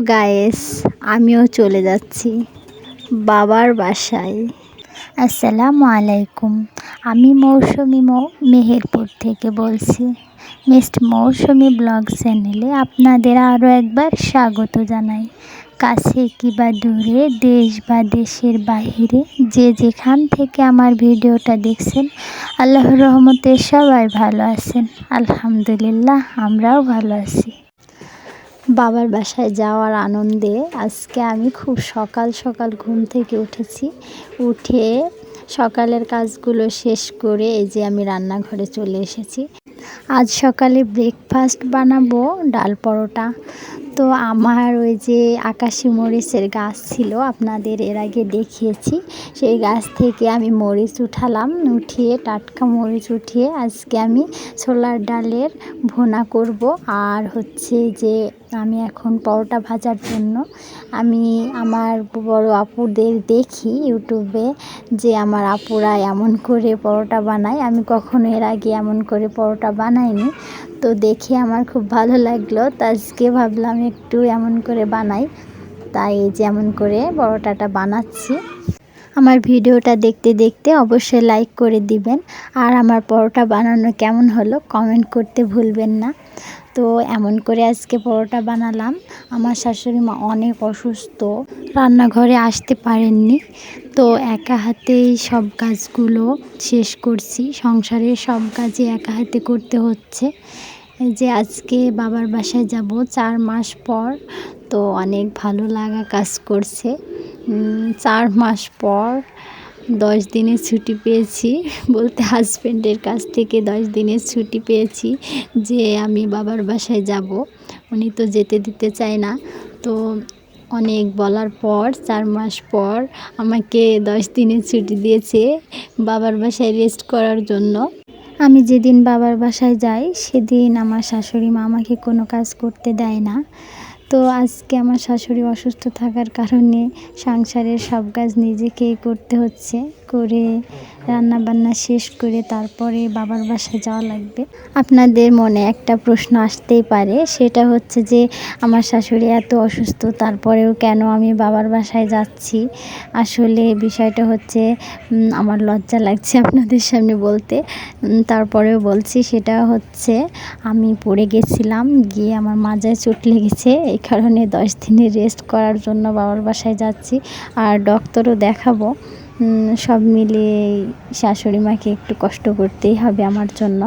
Guys আমিও চলে যাচ্ছি বাবার বাসায়। আসসালামু আলাইকুম। আমি মৌসুমি মৌ মেহেরপুর থেকে বলছি। মিস্ট মৌসুমি ব্লগ চ্যানেলে আপনাদের আরও একবার স্বাগত জানাই। কাছে কি বা দূরে, দেশ বা দেশের বাহিরে, যে যেখান থেকে আমার ভিডিওটা দেখছেন, আল্লাহর রহমতে সবাই ভালো আছেন। আলহামদুলিল্লাহ, আমরাও ভালো আছি। বাবার বাসায় যাওয়ার আনন্দে আজকে আমি খুব সকাল সকাল ঘুম থেকে উঠেছি। উঠে সকালের কাজগুলো শেষ করে এই যে আমি রান্নাঘরে চলে এসেছি। আজ সকালে ব্রেকফাস্ট বানাবো ডাল পরোটা। তো আমার ওই যে আকাশি মরিচের গাছ ছিল, আপনাদের এর আগে দেখিয়েছি। সেই গাছ থেকে আমি মরিচ উঠালাম, উঠিয়ে টাটকা মরিচ উঠিয়ে আজকে আমি ছোলার ডালের ভোনা করব। আর হচ্ছে যে আমি এখন পরোটা ভাজার জন্য। আমি আমার বড় আপুদের দেখি ইউটিউবে যে আমার আপুরা এমন করে পরোটা বানায়। আমি কখনো এর আগে এমন করে পরোটা বানাইনি। তো দেখে আমার খুব ভালো লাগল। তো আজকে ভাবলাম একটু এমন করে বানাই। তাই যেমন করে পরোটাটা বানাচ্ছি। আমার ভিডিওটা দেখতে দেখতে অবশ্যই লাইক করে দিবেন। আর আমার পরোটা বানানো কেমন হলো কমেন্ট করতে ভুলবেন না। তো এমন করে আজকে পরোটা বানালাম। আমার শাশুড়ি মা অনেক অসুস্থ, রান্নাঘরে আসতে পারেননি। তো একা হাতেই সব কাজগুলো শেষ করছি। সংসারের সব কাজই একা হাতে করতে হচ্ছে। যে আজকে বাবার বাসায় যাব চার মাস পর, তো অনেক ভালো লাগা কাজ করছে। চার মাস পর দশ দিনের ছুটি পেয়েছি। বলতে হাজব্যান্ডের কাছ থেকে দশ দিনের ছুটি পেয়েছি যে আমি বাবার বাসায় যাব। উনি তো যেতে দিতে চায় না। তো অনেক বলার পর, চার মাস পর আমাকে দশ দিনের ছুটি দিয়েছে বাবার বাসায় রেস্ট করার জন্য। আমি যেদিন বাবার বাসায় যাই, সেদিন আমার শাশুড়ি মা আমাকে কোনো কাজ করতে দেয় না। তো আজকে আমার শাশুড়ি অসুস্থ থাকার কারণে সংসারের সব কাজ নিজেকেই করতে হচ্ছে। করে রান্না বান্না শেষ করে তারপরে বাবার বাসায় যাওয়া লাগবে। আপনাদের মনে একটা প্রশ্ন আসতেই পারে, সেটা হচ্ছে যে আমার শাশুড়ি এত অসুস্থ, তারপরেও কেন আমি বাবার বাসায় যাচ্ছি? আসলে বিষয়টা হচ্ছে আমার লজ্জা লাগছে আপনাদের সামনে বলতে। তারপরেও বলছি, সেটা হচ্ছে আমি পড়ে গেছিলাম, গিয়ে আমার মাজায় চোট লেগেছে এই কারণে দশ দিনের রেস্ট করার জন্য বাবার বাসায় যাচ্ছি। আর ডক্টরও দেখাবো। সব মিলিয়ে শাশুড়ি মাকে একটু কষ্ট করতেই হবে আমার জন্য।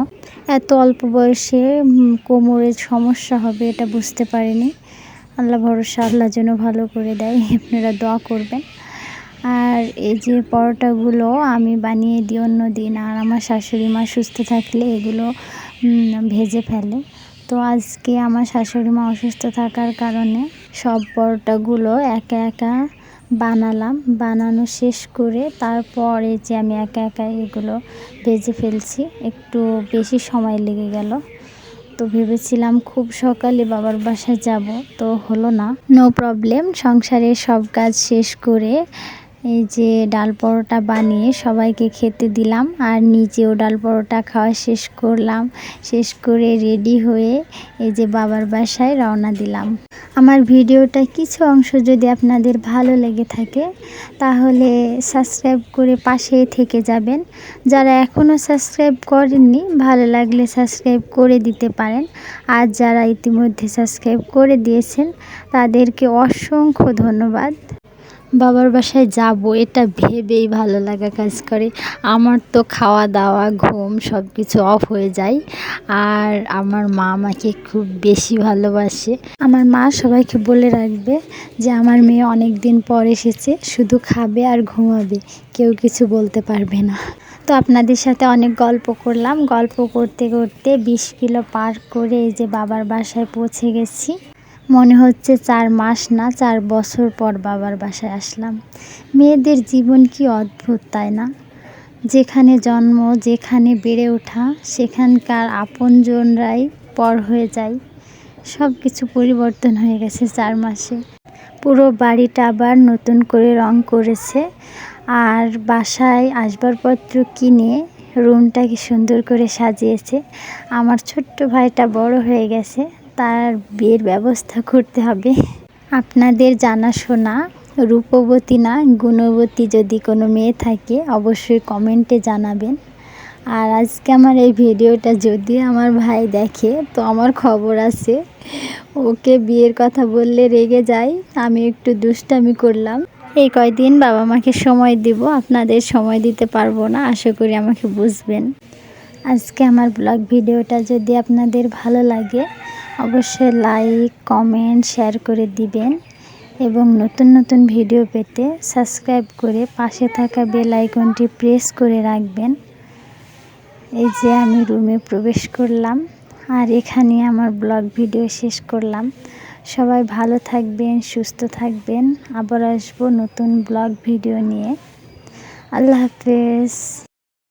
এত অল্প বয়সে কোমরের সমস্যা হবে এটা বুঝতে পারিনি। আল্লাহ ভরসা, আল্লাহ যেন ভালো করে দেয়, আপনারা দোয়া করবেন। আর এই যে পরোটাগুলো আমি বানিয়ে দিই অন্য দিন আর আমার শাশুড়ি মা সুস্থ থাকলে এগুলো ভেজে ফেলে। তো আজকে আমার শাশুড়ি মা অসুস্থ থাকার কারণে সব পরোটাগুলো একা একা বানালাম। বানানো শেষ করে তারপরে যে আমি একা একা এগুলো ভেজে ফেলছি, একটু বেশি সময় লেগে গেল। তো ভেবেছিলাম খুব সকালে বাবার বাসায় যাব, তো হলো না। নো প্রবলেম সংসারের সব কাজ শেষ করে এই যে ডাল পরোটা বানিয়ে সবাইকে খেতে দিলাম আর নিজেও ডাল পরোটা খাওয়া শেষ করলাম। শেষ করে রেডি হয়ে এই যে বাবার বাসায় রওনা দিলাম। আমার ভিডিওটা কিছু অংশ যদি আপনাদের ভালো লেগে থাকে, তাহলে সাবস্ক্রাইব করে পাশে থেকে যাবেন। যারা এখনও সাবস্ক্রাইব করেননি, ভালো লাগলে সাবস্ক্রাইব করে দিতে পারেন। আর যারা ইতিমধ্যে সাবস্ক্রাইব করে দিয়েছেন, তাদেরকে অসংখ্য ধন্যবাদ। বাবার বাসায় যাব, এটা ভেবেই ভালো লাগা কাজ করে। আমার তো খাওয়া দাওয়া, ঘুম সব কিছু অফ হয়ে যায়। আর আমার মা আমাকে খুব বেশি ভালোবাসে। আমার মা সবাইকে বলে রাখবে যে, আমার মেয়ে অনেক দিন পর এসেছে, শুধু খাবে আর ঘুমাবে, কেউ কিছু বলতে পারবে না। তো আপনাদের সাথে অনেক গল্প করলাম। গল্প করতে করতে বিশ কিলো পার করে এই যে বাবার বাসায় পৌঁছে গেছি। মনে হচ্ছে চার মাস না, চার বছর পর বাবার বাসায় আসলাম। মেয়েদের জীবন কি অদ্ভুত, তাই না? যেখানে জন্ম, যেখানে বেড়ে ওঠা, সেখানকার আপনজনরাই পর হয়ে যায়। সব কিছু পরিবর্তন হয়ে গেছে চার মাসে। পুরো বাড়িটা আবার নতুন করে রং করেছে। আর বাসায় আসবাবপত্র কিনে রুমটাকে সুন্দর করে সাজিয়েছে। আমার ছোট্ট ভাইটা বড় হয়ে গেছে। তার বিয়ের ব্যবস্থা করতে হবে। আপনাদের জানাশোনা রূপবতী না গুণবতী যদি কোনো মেয়ে থাকে, অবশ্যই কমেন্টে জানাবেন। আর আজকে আমার এই ভিডিওটা যদি আমার ভাই দেখে, তো আমার খবর আছে, ওকে বিয়ের কথা বললে রেগে যায়, আমি একটু দুষ্টামি করলাম। এই কয়দিন বাবা মাকে সময় দিব, আপনাদের সময় দিতে পারব না, আশা করি আমাকে বুঝবেন। আজকে আমার ব্লগ ভিডিওটা যদি আপনাদের ভালো লাগে অবশ্যই লাইক কমেন্ট শেয়ার করে দিবেন এবং নতুন নতুন ভিডিও পেতে সাবস্ক্রাইব করে পাশে থাকা বেল আইকনটি প্রেস করে রাখবেন। এই যে আমি রুমে প্রবেশ করলাম আর এখানে আমার ব্লগ ভিডিও শেষ করলাম। সবাই ভালো থাকবেন, সুস্থ থাকবেন। আবার আসব নতুন ব্লগ ভিডিও নিয়ে। আল্লাহ হাফেজ।